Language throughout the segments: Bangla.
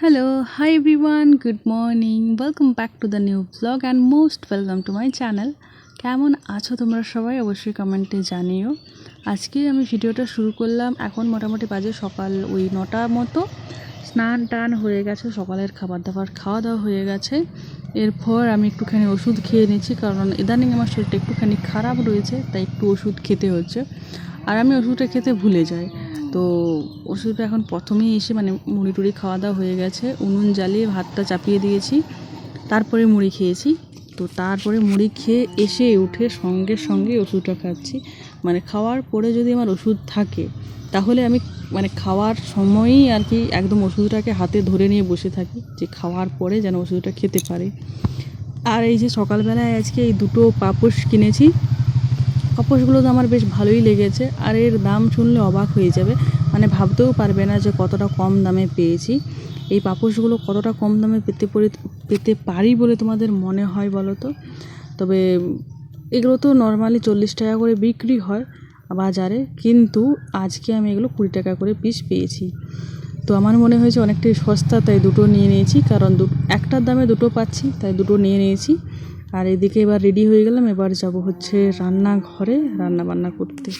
Hello, hi everyone, good morning. Welcome back to the new vlog and most welcome to my channel. কেমন আছো তোমরা সবাই? অবশ্যই কমেন্টে জানিও। আজকে আমি ভিডিওটা শুরু করলাম। এখন মোটামুটি বাজে সকাল ওই নটা মতো। স্নান টান হয়ে গেছে সকালের খাবার দাবার খাওয়া দাওয়া হয়ে গেছে। এরপর আমি একটুখানি ওষুধ খেয়ে নিচ্ছি কারণ ইদানিং আমার শরীরটা একটুখানি খারাপ রয়েছে তাই একটু ওষুধ খেতে হচ্ছে। আর আমি ওষুধটা খেতে ভুলে যাই। তো ওষুধটা এখন প্রথমেই এসে মানে মুড়ি টুড়ি খাওয়া দাওয়া হয়ে গেছে। উনুন জ্বালিয়ে ভাতটা চাপিয়ে দিয়েছি। তারপরে মুড়ি খেয়েছি। তো তারপরে মুড়ি খেয়ে এসে উঠে সঙ্গে সঙ্গে ওষুধটা খাচ্ছি। মানে খাওয়ার পরে যদি আমার ওষুধ থাকে, তাহলে আমি মানে খাওয়ার সময়ই আর কি একদম ওষুধটাকে হাতে ধরে নিয়ে বসে থাকি যে খাওয়ার পরে যেন ওষুধটা খেতে পারি। আর এই যে সকালবেলায় আজকে এই দুটো পাপোশ কিনেছি পাপোশগুলো তো আমার বেশ ভালোই লেগেছে, আর এর দাম শুনলে অবাক হয়ে যাবে। মানে ভাবতেও পারবে না যে কতটা কম দামে পেয়েছি। এই পাপোশগুলো কতটা কম দামে পেতে পড়ে পেতে পারি বলে তোমাদের মনে হয় বলো তো? তবে এগুলো তো নর্মালি চল্লিশ টাকা করে বিক্রি হয় বাজারে, কিন্তু আজকে আমি এগুলো কুড়ি টাকা করে পিস পেয়েছি। তো আমার মনে হয়েছে অনেকটাই সস্তা, তাই দুটো নিয়ে নিয়েছি, কারণ দু, একটার দামে দুটো পাচ্ছি, তাই দুটো নিয়ে নিয়েছি। আর এদিকে এবার রেডি হয়ে গেলাম এবার যাব হচ্ছে রান্নাঘরে রান্না বান্না করতে।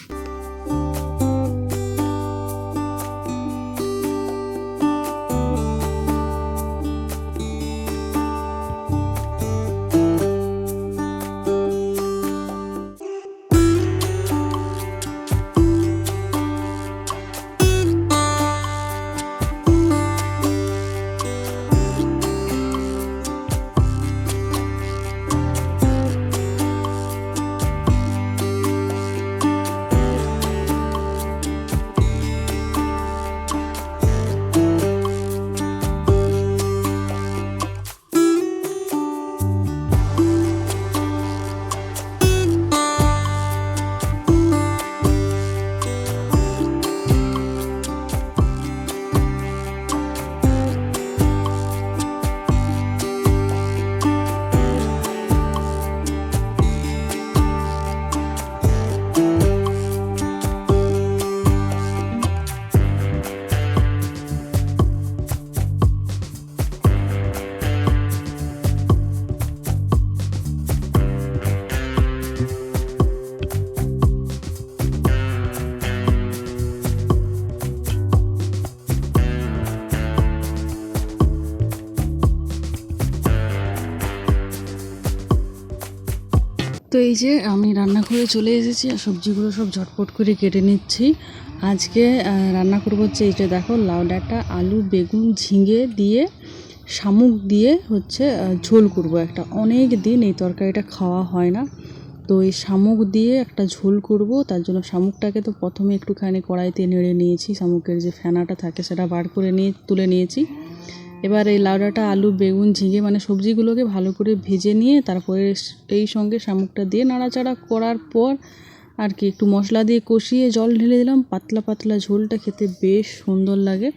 তো এই যে আমি রান্নাঘরে চলে এসেছি আর সবজিগুলো সব ঝটপট করে কেটে নিচ্ছি। আজকে রান্না করব হচ্ছে এই যে দেখো, লাউ ডাঁটা, আলু, বেগুন, ঝিঙে দিয়ে, শামুক দিয়ে হচ্ছে ঝোল করব একটা। অনেক দিন এই তরকারিটা খাওয়া হয় না। তো এই শামুক দিয়ে একটা ঝোল করব। তার জন্য শামুকটাকে তো প্রথমে একটুখানি কড়াইতে নেড়ে নিয়েছি। শামুকের যে ফেনাটা থাকে সেটা বার করে নিয়ে, তুলে নিয়েছি। এবার এই লাউডাটা, আলু, বেগুন, ঝিঙে মানে সবজিগুলোকে ভালো করে ভেজে নিয়ে তারপরে এই সঙ্গে শামুকটা দিয়ে নাড়াচাড়া করার পর আর কি একটু মশলা দিয়ে কষিয়ে জল ঢেলে দিলাম। পাতলা পাতলা ঝোলটা খেতে বেশ সুন্দর লাগে।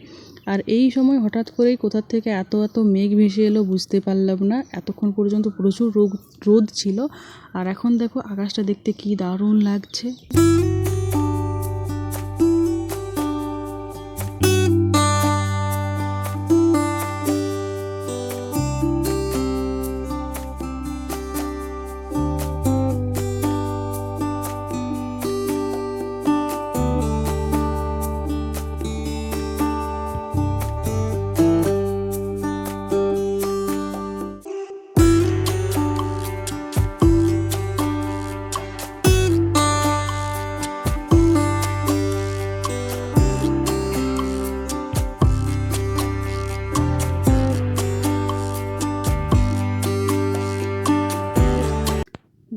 আর এই সময় হঠাৎ করেই কোথার থেকে এত এত মেঘ ভেসে এলো বুঝতে পারলাম না। এতক্ষণ পর্যন্ত প্রচুর রোদ রোদ ছিল। আর এখন দেখো আকাশটা দেখতে কি দারুণ লাগছে।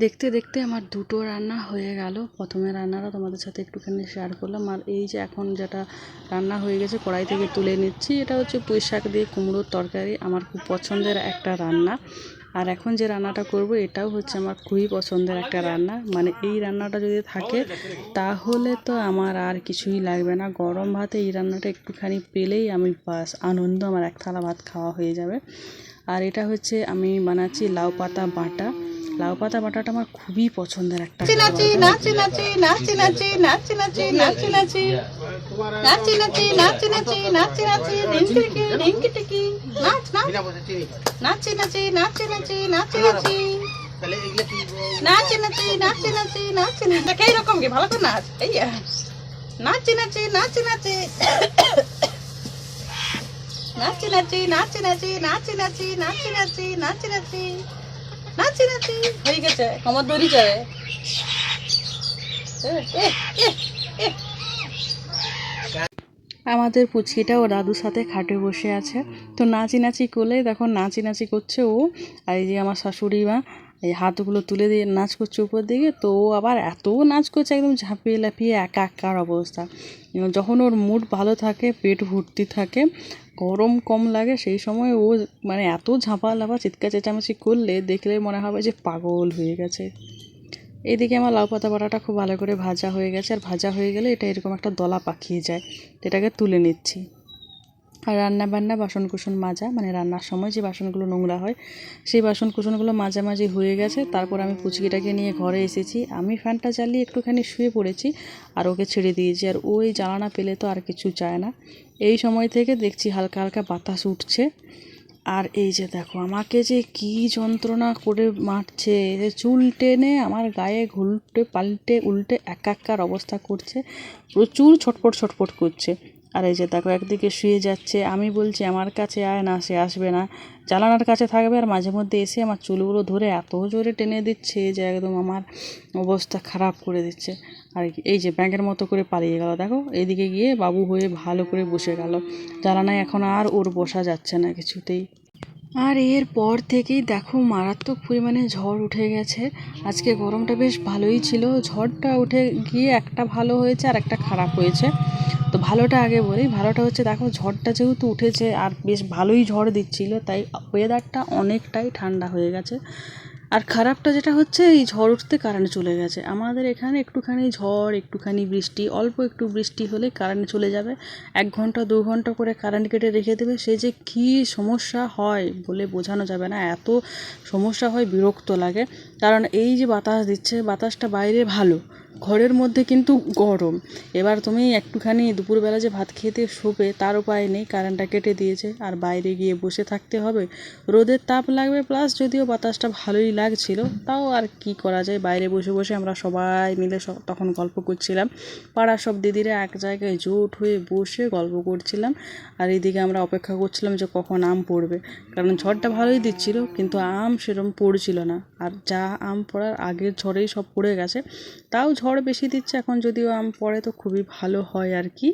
দেখতে দেখতে আমার দুটো রান্না হয়ে গেল। প্রথমে রান্নাটা তোমাদের সাথে একটুখানি শেয়ার করলাম। আর এই যে এখন যেটা রান্না হয়ে গেছে, কড়াই থেকে তুলে নিচ্ছি। এটা হচ্ছে পুঁই শাক দিয়ে কুমড়োর তরকারি। আমার খুব পছন্দের একটা রান্না। আর এখন যে রান্নাটা করব, এটাও হচ্ছে আমার খুবই পছন্দের একটা রান্না। মানে এই রান্নাটা যদি থাকে, তাহলে তো আমার আর কিছুই লাগবে না। গরম ভাতে এই রান্নাটা একটুখানি পেলেই আমি বাস, আনন্দ আমার এক থালা ভাত খাওয়া হয়ে যাবে। আর এটা হচ্ছে আমি বানাচ্ছি লাউ পাতা বাটা। লাউ পাতা বাটাটা আমার খুবই পছন্দের একটা নাচি নাচি নাচি নাচি নাচি নাচি নাচি নাচি নাচি নাচি নাচি নাচি নাচি নাচি নাচি টিকি টিকি নাচ নাচ নাচি নাচি নাচি নাচি নাচি নাচি তাহলে নাচি নাচি নাচি নাচি নাচি নাচি দেখ এইরকম কি ভালো করে নাচ এই নাচি নাচি নাচি নাচি নাচি নাচি নাচি নাচি নাচি নাচি নাচি নাচি নাচি নাচি নাচি নাচি। হয়ে গেছে আমার দড়ি যাবে। আমাদের পুচকিটা ও দাদুর সাথে খাটে বসে আছে। তো নাচি নাচি করলে, দেখো নাচি নাচি করছে ও। আর এই যে আমার শাশুড়ি মা, এই হাতগুলো তুলে দিয়ে নাচ করছে উপর দিকে, তো ও আবার এত নাচ করছে, একদম ঝাঁপিয়ে, লাফিয়ে, একা, একার অবস্থা। যখন ওর মুড ভালো থাকে, পেট ভর্তি থাকে গরম কম লাগে, সেই সময় ও মানে এত ঝাঁপা লাফা চিৎকার চেঁচামেচি করলে দেখলে মনে হবে যে পাগল হয়ে গেছে। এইদিকে আমার লাউ পাতা বাটাটা খুব ভালো করে ভাজা হয়ে গেছে, আর ভাজা হয়ে গেলে এটা এরকম একটা দলা পাকিয়ে যায়, এটাকে তুলে নিচ্ছি। আর রান্না বান্না বাসন কুসন মাজা মানে রান্নার সময় যে বাসনগুলো নোংরা হয়, সেই বাসন কুসনগুলো মাঝামাঝি হয়ে গেছে, তারপর আমি পুচকিটাকে নিয়ে ঘরে এসেছি। আমি ফ্যানটা চালিয়ে একটুখানি শুয়ে পড়েছি, আর ওকে ছেড়ে দিয়েছি, আর ওই জ্বালানা পেলে তো আর কিছু চায় না। এই সময় থেকে দেখছি হালকা হালকা বাতাস উঠছে। আর এই যে দেখো, আমাকে যে কি যন্ত্রণা করে মারছে চুল টেনে আমার গায়ে ঘুলটে পাল্টে, উল্টে একাকার অবস্থা করছে। প্রচুর ছটপট ছটপট করছে। আর এই যে দেখো একদিকে শুয়ে যাচ্ছে, আমি বলছি আমার কাছে আয় না, সে আসবে না। জানালার কাছে থাকবে আর মাঝে মধ্যে এসে আমার চুলগুলো ধরে এত জোরে টেনে দিচ্ছে যে একদম আমার অবস্থা খারাপ করে দিচ্ছে। আর এই যে ব্যাঙের মতো করে পালিয়ে গেল, দেখো এদিকে গিয়ে বাবু হয়ে ভালো করে বসে গেল। জানালায় এখন আর ওর বসা যাচ্ছে না কিছুতেই। আর এর পর থেকেই দেখো মারাত্মক পরিমাণে ঝড় উঠে গেছে। আজকে গরমটা বেশ ভালোই ছিল। ঝড়টা উঠে গিয়ে একটা ভালো হয়েছে আর একটা খারাপ হয়েছে। তো ভালোটা আগে বলি। ভালোটা হচ্ছে দেখো ঝড়টা যেহেতু উঠেছে আর বেশ ভালোই ঝড় দিচ্ছিল, তাই ওয়েদারটা অনেকটাই ঠান্ডা হয়ে গেছে। আর খারাপটা যেটা হচ্ছে, এই ঝড় উঠতে কারেন্ট চলে গেছে। আমাদের এখানে একটুখানি ঝড়, একটুখানি বৃষ্টি, অল্প একটু বৃষ্টি হলে কারেন্ট চলে যাবে। এক ঘণ্টা, দু ঘণ্টা করে কারেন্ট কেটে রেখে দেবে সে যে কী সমস্যা হয় বলে বোঝানো যাবে না। এত সমস্যা হয় বিরক্ত লাগে। কারণ এই যে বাতাস দিচ্ছে, বাতাসটা বাইরে ভালো। ঘরের মধ্যে কিন্তু গরম। এবার তুমি একটুখানি দুপুরবেলা যে ভাত খেতে শোবে, তার উপায় নেই, কারেন্টটা কেটে দিয়েছে। আর বাইরে গিয়ে বসে থাকতে হবে। রোদের তাপ লাগবে প্লাস যদিও বাতাসটা ভালোই লাগছিল, তাও আর কি করা যায়? বাইরে বসে বসে আমরা সবাই মিলে তখন গল্প করছিলাম। পাড়ার সব দিদিরা এক জায়গায় জোট হয়ে বসে গল্প করছিলাম। আর এদিকে আমরা অপেক্ষা করছিলাম যে কখন আম পড়বে। কারণ ঝড়টা ভালোই দিচ্ছিল, কিন্তু আম সেরকম পড়ছিল না। আর যা আম পড়ার আগের ঝড়েই সব পড়ে গেছে। তাও ঝড় বেশি দিচ্ছে এখন যদিও আম পড়ে তো খুবই ভালো হয় আর কি।